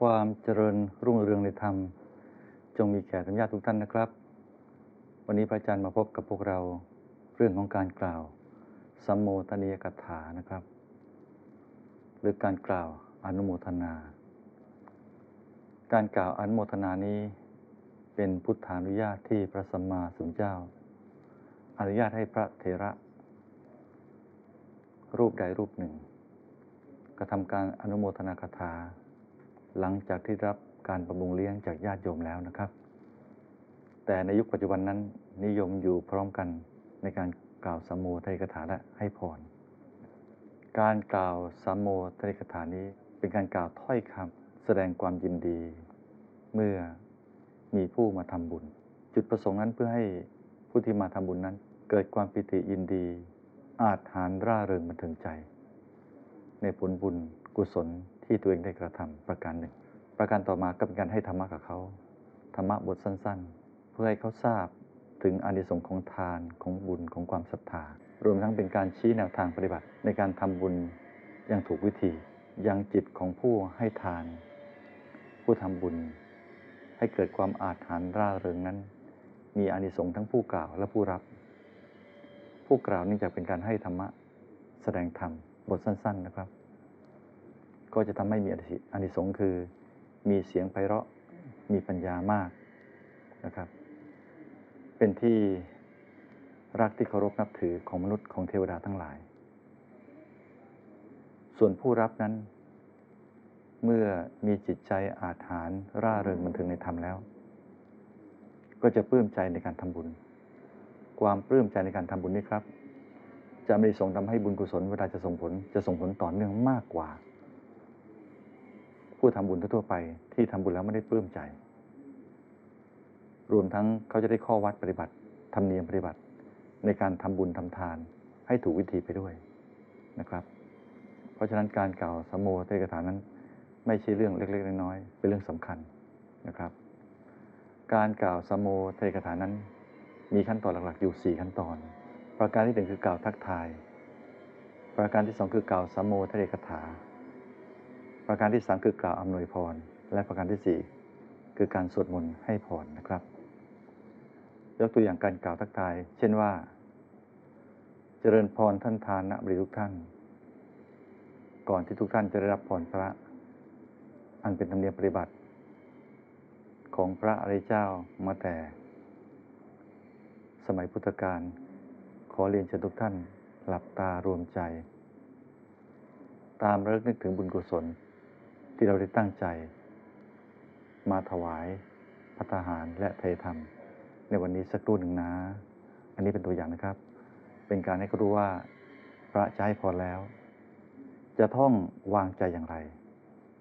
ความเจริญรุ่งเรืองในธรรม จงมีแก่ท่านญาติทุกท่านนะครับ วันนี้พระอาจารย์มาพบกับพวกเราเรื่องของการกล่าวสัมโมทนียกถานะครับ หรือการกล่าวอนุโมทนา การกล่าวอนุโมทนานี้เป็นพุทธานุญาตที่พระสัมมาสัมพุทธเจ้า อนุญาตให้พระเถระ รูปใดรูปหนึ่งกระทำการอนุโมทนาคาถา หลังจากที่รับการประมุงเลี้ยงจากญาติโยมแล้วนะครับ แต่ในยุคปัจจุบันนั้นนิยมอยู่พร้อมกันในการกล่าวสัมโมทนิกถาและให้พร การกล่าวสัมโมทนิกถานี้เป็นการกล่าวถ้อยคำแสดงความยินดี เมื่อมีผู้มาทำบุญ จุดประสงค์นั้นเพื่อให้ผู้ที่มาทำบุญนั้น เกิดความปิติยินดี อาจหารร่าเริงบันเทิงใจ ในผลบุญกุศล ที่ตัวเองได้กระทำประการหนึ่ง ประการต่อมาก็เป็นการให้ธรรมะกับเขาธรรมะบทสั้น ๆ เพื่อให้เขาทราบถึงอานิสงส์ของทานของบุญของความศรัทธารวมทั้งเป็นการชี้แนวทางปฏิบัติ ในการทำบุญอย่างถูกวิธียังจิตของผู้ให้ทาน ผู้ทำบุญ ให้เกิดความอาจหารร่าเริงนั้น มีอานิสงส์ทั้งผู้กล่าวและผู้รับ ผู้กล่าวนี่จะเป็นการให้ธรรมะ แสดงธรรมบทสั้น ๆ นะครับ ก็จะทำให้มีอานิสงส์คือ มีเสียงไพเราะมีปัญญามากนะครับ เป็นที่รักที่เคารพนับถือของมนุษย์ของเทวดาทั้งหลาย ส่วนผู้รับนั้น เมื่อมีจิตใจอาถรรพ์ร่าเริงบันเทิงในธรรมแล้ว ก็จะปลื้มใจในการทำบุญ ความปลื้มใจในการทำบุญนี้ครับ จะม่ส่งทำให้บุญกุศลเวลาจะส่งผลจะส่งผลต่อเนื่องมากกว่า ผู้ทำบุญทั่วไป ที่ทำบุญแล้วไม่ได้ปลื้มใจ รวมทั้งเขาจะได้ข้อวัดปฏิบัติธรรมเนียมปฏิบัติ ในการทำบุญทำทานให้ถูกวิธีไปด้วยนะครับ เพราะฉะนั้นการกล่าวสมโภชกถานั้น ไม่ใช่เรื่องเล็ก ๆ น้อยๆเป็นเรื่องสำคัญนะครับ การกล่าวสมโภชกถานั้น มีขั้นตอนหลักๆ อยู่ 4 ขั้นตอน ประการที่หนึ่งคือกล่าวทักทาย ประการที่สองคือกล่าวสมโภชกถา ประการที่สามคือกล่าวอำนวยพร และประการที่สี่คือการสวดมนต์ให้พรนะครับ ยกตัวอย่างการกล่าวทักทาย เช่นว่า เจริญพรท่านทานนะบริทุกท่าน ก่อนที่ทุกท่านจะได้รับพรพระ อันเป็นธรรมเนียมปฏิบัติ ของพระอริยเจ้ามาแต่ สมัยพุทธกาลขอเรียนเชิญทุกท่านหลับตารวมใจตามระลึกนึกถึงบุญกุศล ที่เราได้ตั้งใจ มาถวายพัตตาหารและเทธรรม ในวันนี้สักครู่หนึ่งนะ อันนี้เป็นตัวอย่างนะครับ เป็นการให้เขารู้ว่าพระจะให้พรแล้ว จะต้องวางใจอย่างไร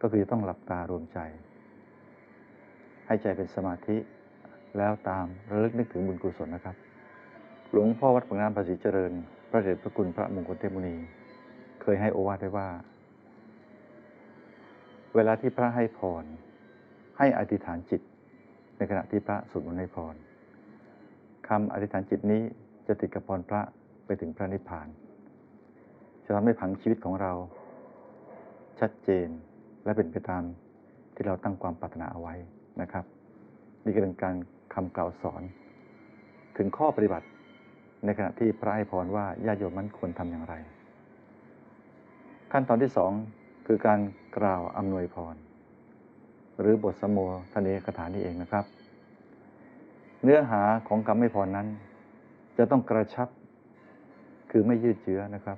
ก็คือจะต้องหลับตารวมใจ ให้ใจเป็นสมาธิแล้วตามระลึกนึกถึงบุญกุศลนะครับ หลวงพ่อวัดปากน้ำภาษีเจริญ พระเดชพระคุณพระมงคลเทพมุนี เคยให้โอวาทไว้ว่า เวลาที่พระให้พร ให้อธิษฐานจิต ในขณะที่พระสวดมนต์ให้พรคำอธิษฐานจิตนี้จะติดกับพรพระไปถึงพระนิพพาน จะทำให้ผังชีวิตของเรา ชัดเจนและเป็นไปตามที่เราตั้งความปรารถนาเอาไว้นะครับ นี่ก็เป็นการคำกล่าวสอน ถึงข้อปฏิบัติในขณะที่พระให้พรว่าญาติโยมนั้นควรทำอย่างไร ขั้นตอนที่สอง คือการกล่าวอำนวยพร หรือบทสมโภทนีคาถานี้เองนะครับ เนื้อหาของคำให้พรนั้น จะต้องกระชับ คือไม่ยืดเยื้อนะครับ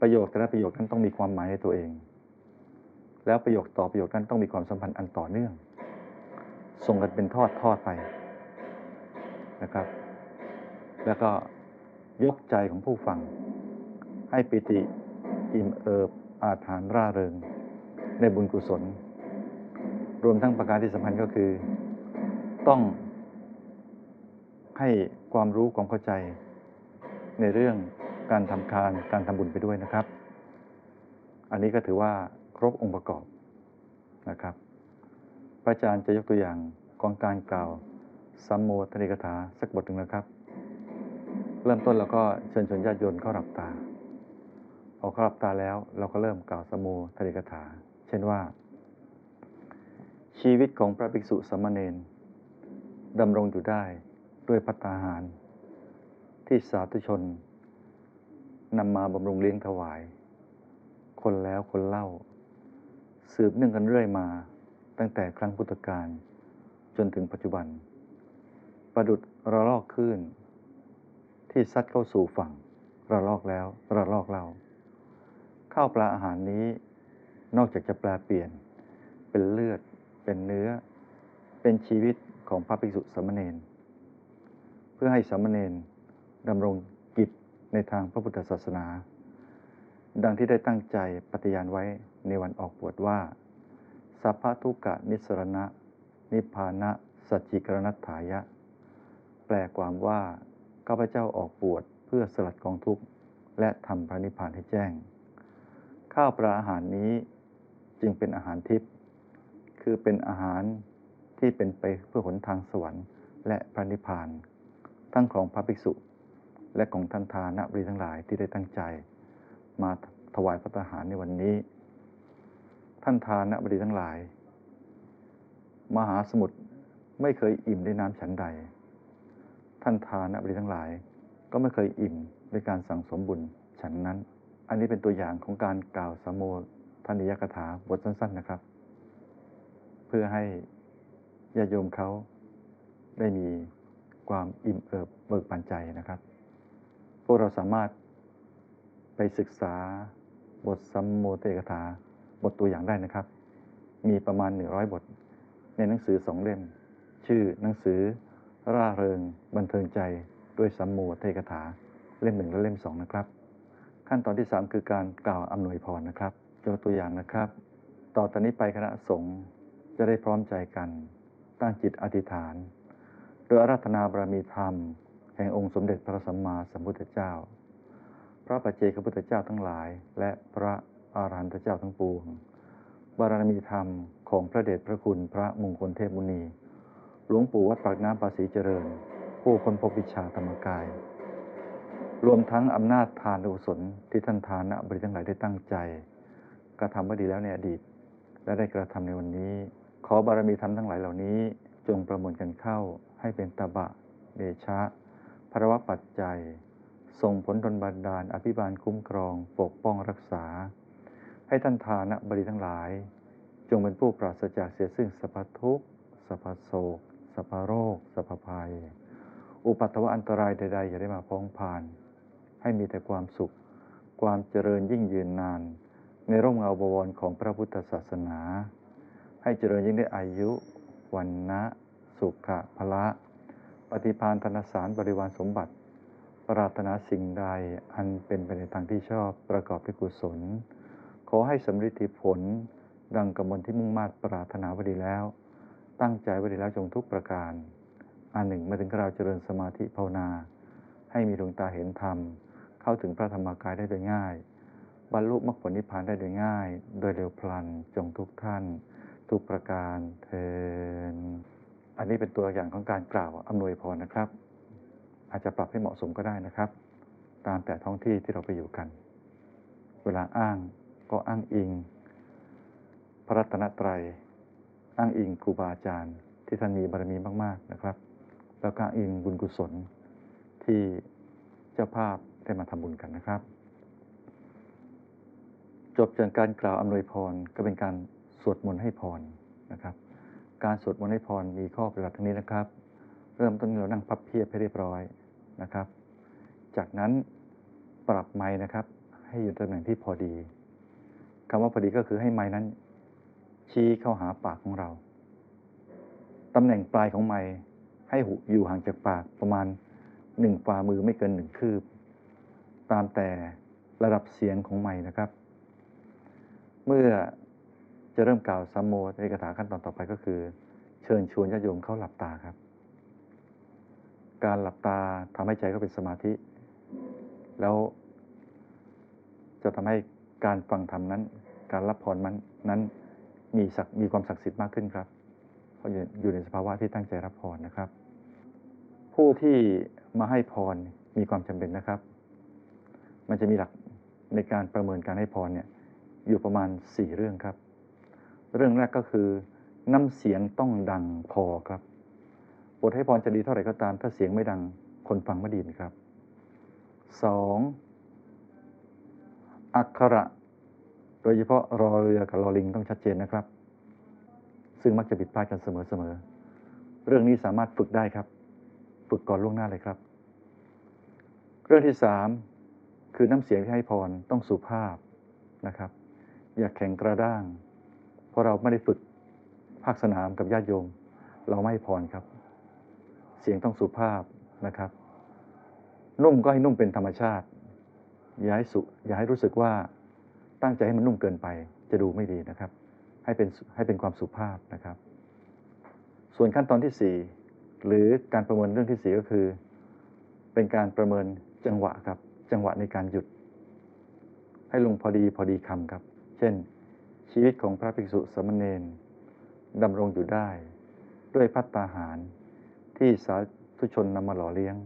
ประโยคแต่ละประโยคนั้นต้องมีความหมายในตัวเอง แล้วประโยคต่อประโยคนั้นต้องมีความสัมพันธ์อันต่อเนื่อง ส่งกันเป็นทอดทอดไปนะครับ แล้วก็ยกใจของผู้ฟังให้ปิติอิ่มเอิบ อาถรรพ์ร่าเริงในบุญกุศล รวมทั้งประการที่สำคัญก็คือ ต้องให้ความรู้ความเข้าใจในเรื่องการทำทานการทำบุญไปด้วยนะครับ อันนี้ก็ถือว่าครบองค์ประกอบนะครับ พระอาจารย์จะยกตัวอย่างของการกล่าวสัมโมทนิกถาสักบทหนึ่งนะครับ เริ่มต้นเราก็เชิญชวนญาติโยมเข้าหลับตา พอเขาหลับตาแล้วเราก็เริ่มกล่าวสมโภชนิกถา เช่นว่า ชีวิตของพระภิกษุสามเณรดำรงอยู่ได้ด้วยพัตตาหาร ที่สาธุชนนำมาบำรุงเลี้ยงถวาย คนแล้วคนเล่า สืบเนื่องกันเรื่อยมา ตั้งแต่ครั้งพุทธกาลจนถึงปัจจุบัน ประดุดระลอกคลื่น ที่ซัดเข้าสู่ฝั่งระลอกแล้วระลอกเล่า ข้าวปลาอาหารนี้ นอกจากจะแปลเปลี่ยน เป็นเลือด เป็นเนื้อ เป็นชีวิตของพระภิกษุสามเณรเพื่อให้สามเณรดำรงกิจในทางพระพุทธศาสนา ดังที่ได้ตั้งใจปฏิญาณไว้ในวันออกบวชว่า สัพพทุกะนิสรณะ นิพพานะสัจจิกรณัตถายะ แปลความว่าข้าพเจ้าออกบวชเพื่อสลัดกองทุกข์และทำพระนิพพานให้แจ้ง ข้าวปลาอาหารนี้จึงเป็นอาหารทิพย์คือเป็นอาหารที่เป็นไปเพื่อหนทางสวรรค์ และพระนิพพาน ทั้งของพระภิกษุ และของท่านทานะบริทั้งหลายที่ได้ตั้งใจ มาถวายพระทหารในวันนี้ ท่านทานะบดีทั้งหลาย มหาสมุทรไม่เคยอิ่มด้วยน้ำฉันใด ท่านทานะบดีทั้งหลาย ก็ไม่เคยอิ่มด้วยการสั่งสมบุญฉันนั้น อันนี้เป็นตัวอย่างของการกล่าวสมโภธนิยกถาบทสั้น ๆนะครับ เพื่อให้ญาโยมเขาได้มีความอิ่มเอิบเบิกบานใจนะครับ พวกเราสามารถไปศึกษาบทสัมโมเตกถาบทตัวอย่างได้นะครับ มีประมาณ 100 บท ในหนังสือสองเล่ม ชื่อหนังสือ ร่าเริง บันเทิงใจด้วยสัมโมเทกถาเล่มหนึ่งและเล่มสองนะครับ ขั้นตอนที่ 3 คือการกล่าวอำนวยพรนะครับยกตัวอย่างนะครับ ต่อตอนนี้ไปคณะสงฆ์จะได้พร้อมใจกัน ตั้งจิตอธิษฐาน โดยอาราธนาบารมีธรรม แห่งองค์สมเด็จพระสัมมาสัมพุทธเจ้า พระปัจเจกพุทธเจ้าทั้งหลาย และพระอาหารหันตเจ้าทั้งปวง บารมีธรรมของพระเดชพระคุณพระมงคลเทพมุนี หลวงปู่วัดปากน้ำภาษีเจริญ ผู้คนพบวิชาธรรมกาย รวมทั้งอำนาจทานอุศลที่ท่านทานะบริทั้งหลายได้ตั้งใจกระทำไว้ดีแล้วในอดีต และได้กระทำในวันนี้ ขอบารมีธรรมทั้งหลายเหล่านี้ จงประมวลกันเข้าให้เป็นตบะเดชะภระวะปัจจัยส่งผลดลบันดาล อภิบาลคุ้มครอง ปกป้องรักษา ให้ท่านทานะบริทั้งหลาย จงเป็นผู้ปราศจากเสียซึ่งสัพพทุกสัพโศกสัพโรคสัพภัย อุปัตตวะอันตรายใดๆ อย่าได้มาพ้องผ่าน ให้มีแต่ความสุข ความเจริญยิ่งยืนนาน ในร่มเงาบวรของพระพุทธศาสนา ให้เจริญยิ่งได้อายุ วันนะสุขะพละ ปฏิพานธนสารบริวารสมบัติ ปรารถนาสิ่งใดอันเป็นไปในทางที่ชอบประกอบด้วยกุศล ขอให้สำเร็จผล ดังกำมลที่มุ่งมาตปรารถนาไว้ดีแล้ว ตั้งใจไว้ดีแล้วจงทุกประการอันหนึ่งมื่อถึงคราวเจริญสมาธิภาวนา ให้มีดวงตาเห็นธรรม เข้าถึงพระธรรมกายได้โดยง่าย บรรลุมรรคผลนิพพานได้โดยง่าย โดยเร็วพลันจงทุกท่าน ทุกประการเทินอันนี้เป็นตัวอย่างของการกล่าวอำนวยพรนะครับ อาจจะปรับให้เหมาะสมก็ได้นะครับ ตามแต่ท้องที่ที่เราไปอยู่กัน เวลาอ้างก็อ้างอิง พระรัตนตรัย อ้างอิงครูบาอาจารย์ ที่ท่านมีบารมีมาก ๆนะครับ แล้วก็อ้างอิงบุญกุศลที่เจ้าภาพ ได้มาทำบุญกันนะครับ จบจากการกล่าวอำนวยพรก็เป็นการสวดมนต์ให้พรนะครับ การสวดมนต์ให้พรมีข้อปฏิบัติทั้งนี้นะครับ เริ่มต้นเรานั่งพับเพียบให้เรียบร้อยนะครับ จากนั้นปรับไม้นะครับ ให้อยู่ตำแหน่งที่พอดีคำว่าพอดีก็คือให้ไม้นั้น ชี้เข้าหาปากของเราตำแหน่งปลายของไม้ให้อยู่ห่างจากปากประมาณหนึ่งฝ่ามือไม่เกินหนึ่งคืบ ตามแต่ระดับเสียงของไม้นะครับ เมื่อจะเริ่มกล่าวสัมโมในกถาขั้นตอนต่อไปก็คือ เชิญชวนญาติโยมเข้าหลับตาครับ การหลับตาทำให้ใจก็เป็นสมาธิ แล้วจะทำให้การฟังธรรมนั้น การรับพรมันนั้นมีศักมีความศักดิ์สิทธิ์มากขึ้นครับ เพราะอยู่ในสภาวะที่ตั้งใจรับพรนะครับ ผู้ที่มาให้พรมีความจำเป็นนะครับ มันจะมีหลักในการประเมินการให้พรเนี่ยอยู่ประมาณ 4 เรื่องครับ เรื่องแรกก็คือน้ำเสียงต้องดังพอครับบทให้พรจะดีเท่าไหร่ก็ตาม ถ้าเสียงไม่ดังคนฟังไม่ดยินครับสองอักขระ โดยเฉพาะรอเรือกับรอลิงต้องชัดเจนนะครับ ซึ่งมักจะผิดพลาดกันเสมอๆเรื่องนี้สามารถฝึกได้ครับ ฝึกก่อนล่วงหน้าเลยครับ เรื่องที่สาม คือน้ำเสียงที่ให้พรต้องสุภาพนะครับ อย่าแข็งกระด้าง เพราะเราไม่ได้ฝึกภาคสนามกับญาติโยม เราไม่พรครับ เสียงต้องสุภาพนะครับ นุ่มก็ให้นุ่มเป็นธรรมชาติ อย่าให้สุอย่าให้รู้สึกว่าตั้งใจให้มันนุ่มเกินไป จะดูไม่ดีนะครับ ให้เป็นให้เป็นความสุภาพนะครับ ส่วนขั้นตอนที่สี่หรือการประเมินเรื่องที่สี่ก็คือ เป็นการประเมินจังหวะครับ จังหวะในการหยุด ให้ลงพอดีพอดีคำครับ เช่น ชีวิตของพระภิกษุสามเณรดำรงอยู่ได้ ด้วยพัตตาหาร ที่สาธุชนนำมาหล่อเลี้ยง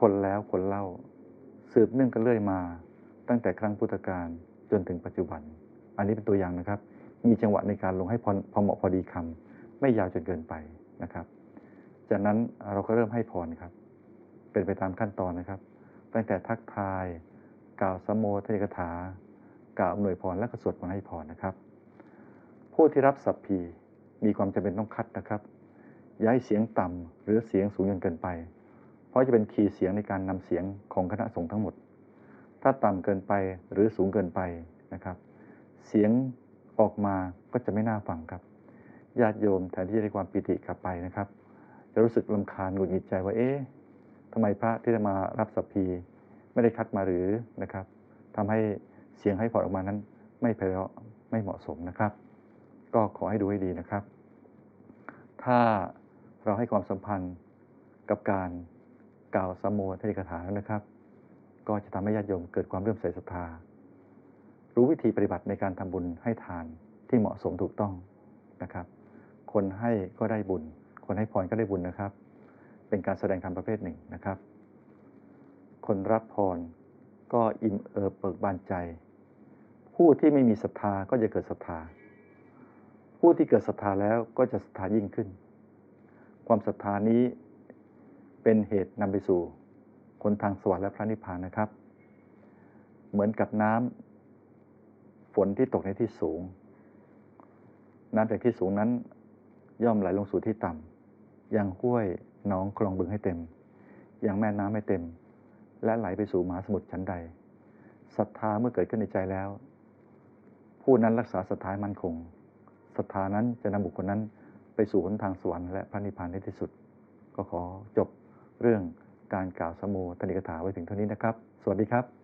คนแล้วคนเล่า สืบเนื่องกันเรื่อยมา ตั้งแต่ครั้งพุทธกาลจนถึงปัจจุบัน อันนี้เป็นตัวอย่างนะครับ มีจังหวะในการลงให้พอพอเหมาะพอดีคำไม่ยาวจนเกินไปนะครับ จากนั้นเราก็เริ่มให้พรครับ เป็นไปตามขั้นตอนนะครับ ตั้งแต่ทักทาย กล่าวสมโมทนิกถา กล่าวอำนวยพรและก็สวดมนต์ให้พรนะครับ ผู้ที่รับสัพพีมีความจำเป็นต้องคัดนะครับย่าให้เสียงต่ำหรือเสียงสูงจนเกินไป เพราะจะเป็นคีย์เสียงในการนำเสียงของคณะสงฆ์ทั้งหมด ถ้าต่ำเกินไปหรือสูงเกินไปนะครับ เสียงออกมาก็จะไม่น่าฟังครับญาติโยมแทนที่จะได้ความปิติกลับไปนะครับจะรู้สึกลำคาญหงุดหงิดใจว่าเอ๊ะ ทำไมพระที่จะมารับสัพพีไม่ได้คัดมาหรือนะครับทำให้เสียงให้พอออกมานั้น ไม่ไพเราะไม่เหมาะสมนะครับ ก็ขอให้ดูให้ดีนะครับ ถ้าเราให้ความสัมพันธ์กับการกล่าวสมโภชนิกถาแล้วนะครับ ก็จะทำให้ญาติโยมเกิดความเลื่อมใสศรัทธา รู้วิธีปฏิบัติในการทำบุญให้ทานที่เหมาะสมถูกต้องนะครับ คนให้ก็ได้บุญ คนให้พรก็ได้บุญนะครับ เป็นการแสดงธรรมประเภทหนึ่งนะครับ คนรับพรก็อิ่มเอิบเบิกบานใจ ผู้ที่ไม่มีศรัทธาก็จะเกิดศรัทธา ผู้ที่เกิดศรัทธาแล้วก็จะศรัทธายิ่งขึ้น ความศรัทธานี้เป็นเหตุนำไปสู่คนทางสวรรค์และพระนิพพานนะครับ เหมือนกับน้ำฝนที่ตกในที่สูง น้ำจากที่สูงนั้นย่อมไหลลงสู่ที่ต่ำ ยังห้วยหนองคลองบึงให้เต็ม ยังแม่น้ำให้เต็ม และไหลไปสู่มหาสมุทรชั้นใดศรัทธาเมื่อเกิดขึ้นในใจแล้ว ผู้นั้นรักษาศรัทธามั่นคงศรัทธานั้นจะนำบุคคลนั้นไปสู่หนทางสวรรค์และพระนิพพานในที่สุด ก็ขอจบเรื่องการกล่าวสมโภชนิกถาไว้ถึงเท่านี้นะครับ สวัสดีครับ